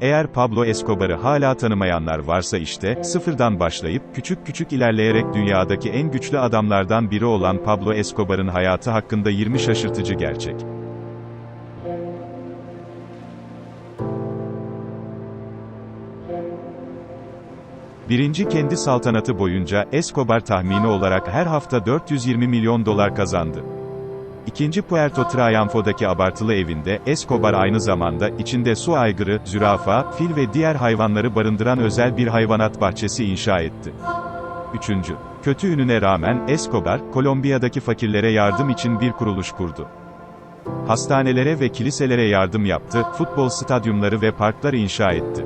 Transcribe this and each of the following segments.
Eğer Pablo Escobar'ı hala tanımayanlar varsa işte, sıfırdan başlayıp, küçük küçük ilerleyerek dünyadaki en güçlü adamlardan biri olan Pablo Escobar'ın hayatı hakkında 20 şaşırtıcı gerçek. Birinci kendi saltanatı boyunca, Escobar tahmini olarak her hafta 420 milyon dolar kazandı. İkinci Puerto Triunfo'daki abartılı evinde, Escobar aynı zamanda, içinde su aygırı, zürafa, fil ve diğer hayvanları barındıran özel bir hayvanat bahçesi inşa etti. Üçüncü, kötü ününe rağmen, Escobar, Kolombiya'daki fakirlere yardım için bir kuruluş kurdu. Hastanelere ve kiliselere yardım yaptı, futbol stadyumları ve parklar inşa etti.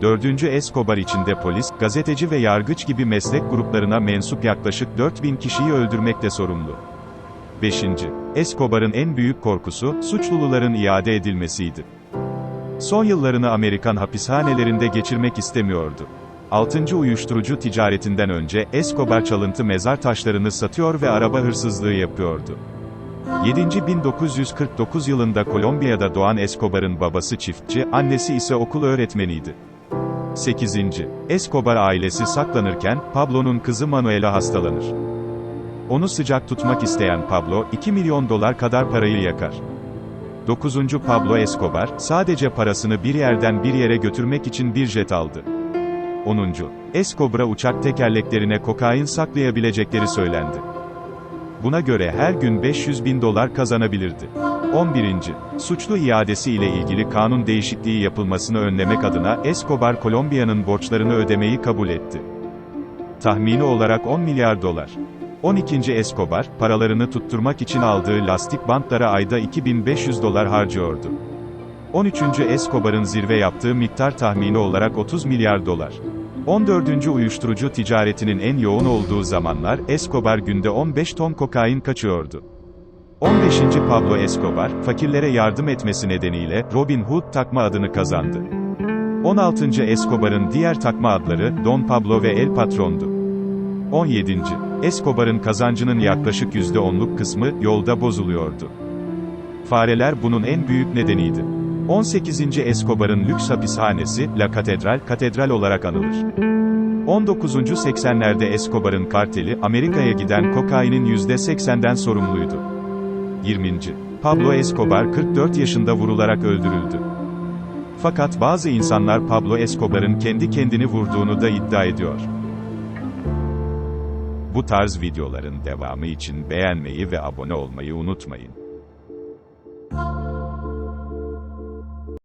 Dördüncü Escobar içinde polis, gazeteci ve yargıç gibi meslek gruplarına mensup yaklaşık 4000 kişiyi öldürmekle sorumlu. 5. Escobar'ın en büyük korkusu, suçluluların iade edilmesiydi. Son yıllarını Amerikan hapishanelerinde geçirmek istemiyordu. 6. Uyuşturucu ticaretinden önce, Escobar çalıntı mezar taşlarını satıyor ve araba hırsızlığı yapıyordu. 7. 1949 yılında Kolombiya'da doğan Escobar'ın babası çiftçi, annesi ise okul öğretmeniydi. 8. Escobar ailesi saklanırken, Pablo'nun kızı Manuela hastalanır. Onu sıcak tutmak isteyen Pablo, 2 milyon dolar kadar parayı yakar. 9. Pablo Escobar, sadece parasını bir yerden bir yere götürmek için bir jet aldı. 10. Escobar'a uçak tekerleklerine kokain saklayabilecekleri söylendi. Buna göre her gün 500 bin dolar kazanabilirdi. 11. Suçlu iadesi ile ilgili kanun değişikliği yapılmasını önlemek adına Escobar Kolombiya'nın borçlarını ödemeyi kabul etti. Tahmini olarak 10 milyar dolar. 12. Escobar, paralarını tutturmak için aldığı lastik bantlara ayda 2500 dolar harcıyordu. 13. Escobar'ın zirve yaptığı miktar tahmini olarak 30 milyar dolar. 14. Uyuşturucu ticaretinin en yoğun olduğu zamanlar, Escobar günde 15 ton kokain kaçıyordu. 15. Pablo Escobar, fakirlere yardım etmesi nedeniyle, Robin Hood takma adını kazandı. 16. Escobar'ın diğer takma adları, Don Pablo ve El Patron'du. 17. Escobar'ın kazancının yaklaşık %10'luk kısmı, yolda bozuluyordu. Fareler bunun en büyük nedeniydi. 18. Escobar'ın lüks hapishanesi, La Catedral, katedral olarak anılır. 19. 80'lerde Escobar'ın karteli, Amerika'ya giden kokainin %80'den sorumluydu. 20. Pablo Escobar 44 yaşında vurularak öldürüldü. Fakat bazı insanlar Pablo Escobar'ın kendi kendini vurduğunu da iddia ediyor. Bu tarz videoların devamı için beğenmeyi ve abone olmayı unutmayın.